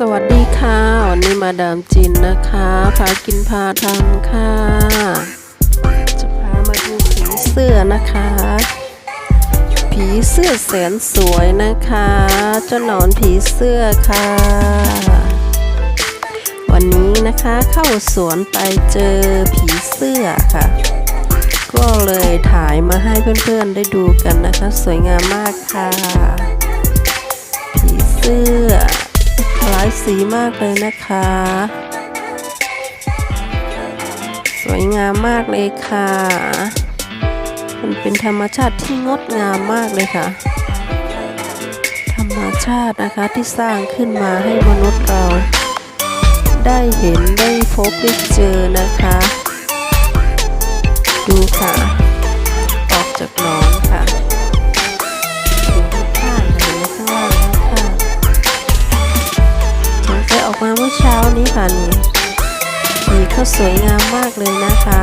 สวัสดีค่ะ วันนี้มาดามจินนะคะ พากินพาทำค่ะ จะพามาดูผีเสื้อนะคะ ผีเสื้อแสนสวยนะคะเจ้าหนอนผีเสื้อค่ะ วันนี้นะคะเข้าสวนไปเจอผีเสื้อค่ะ ก็เลยถ่ายมาให้เพื่อนๆได้ดูกันนะคะ สวยงามมากค่ะ ผีเสื้อ หลายสีมากเลยนะคะ สวยงามมากเลยค่ะ มันเป็นธรรมชาติที่งดงามมากเลยค่ะ ธรรมชาตินะคะที่สร้างขึ้นมาให้มนุษย์เรา ได้เห็นได้พบได้เจอนะคะ ดูค่ะ ข้านี้ค่ะนี่สีเขาสวยงามมากเลยนะคะ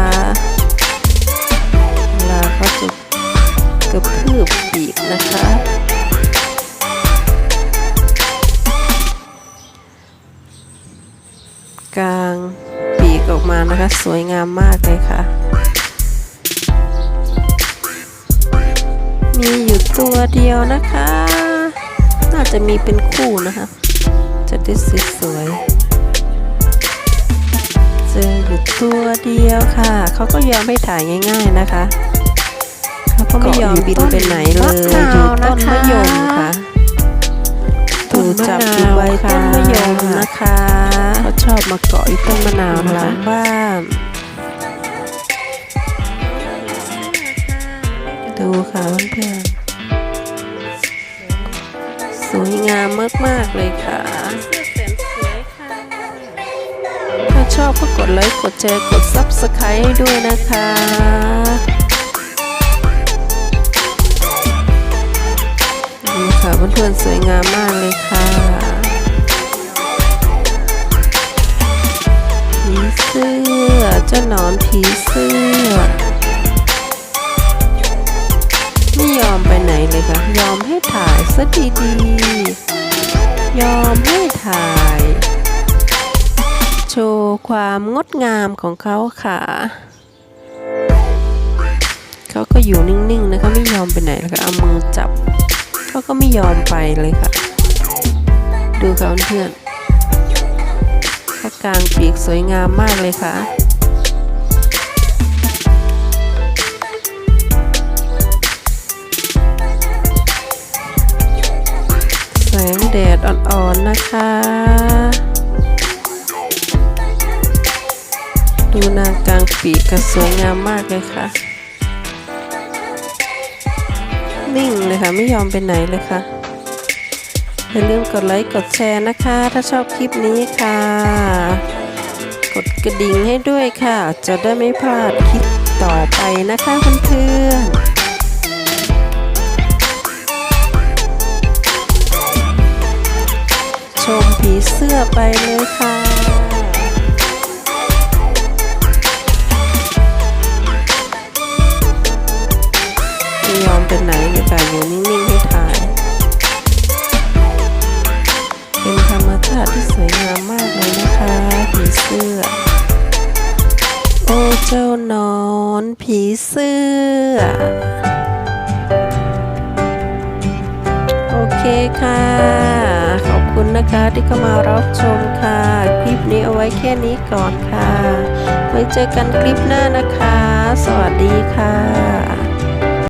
เวลาเขาจะกระพืบปีกนะคะ กลางปีกออกมานะคะ สวยงามมากเลยค่ะ มีอยู่ตัวเดียวนะคะ น่าจะมีเป็นคู่นะคะ จะได้สวยๆ ตัวเดียวค่ะ เขาก็ยอมให้ถ่ายง่ายๆนะคะเขาก็ไม่ยอมบินไปไหนเลยอยู่ต้นมะยมค่ะตูจับอยู่ใบต้นมะยมนะคะเขาชอบมาเกาะอยู่ต้นมะนาวหลังบ้านดูค่ะเพื่อนๆสวยงามมากๆเลยค่ะ ชอบก็กดไลค์กดแชร์กด Subscribe ให้ด้วยนะคะดูค่ะเพื่อนๆสวยงามมากเลยค่ะผีเสื้อเจ้าหนอนผีเสื้อไม่ยอมไปไหนเลยค่ะ ยอมให้ถ่ายซะดีๆ ยอมให้ถ่าย ความงดงามของเขาค่ะ เขาก็อยู่นิ่งๆนะคะไม่ยอมไปไหนเลยค่ะเอามือจับเขาก็ไม่ยอมไปเลยค่ะ ดูเขาเพื่อนเขากลางปีกสวยงามมากเลยค่ะแสงแดดอ่อนๆนะคะ ดูนากลางปีกก็สวยงามมากเลยค่ะ นิ่งเลยค่ะ ไม่ยอมไปไหนเลยค่ะ อย่าลืมกดไลค์กดแชร์นะคะ ถ้าชอบคลิปนี้ค่ะ กดกระดิ่งให้ด้วยค่ะ จะได้ไม่พลาดคลิปต่อไปนะคะเพื่อนๆชมผีเสื้อไปเลยค่ะ ไม่ยอมไปไหนเลยค่อยู่นิ่งๆให้ถ่าย เป็นธรรมชาติที่สวยงามมากเลยนะคะผีเสื้อ โอ้เจ้านอนผีเสื้อ โอเคค่ะ ขอบคุณนะคะที่เข้ามารับชมค่ะ คลิปนี้เอาไว้แค่นี้ก่อนค่ะ ไว้เจอกันคลิปหน้านะคะ สวัสดีค่ะ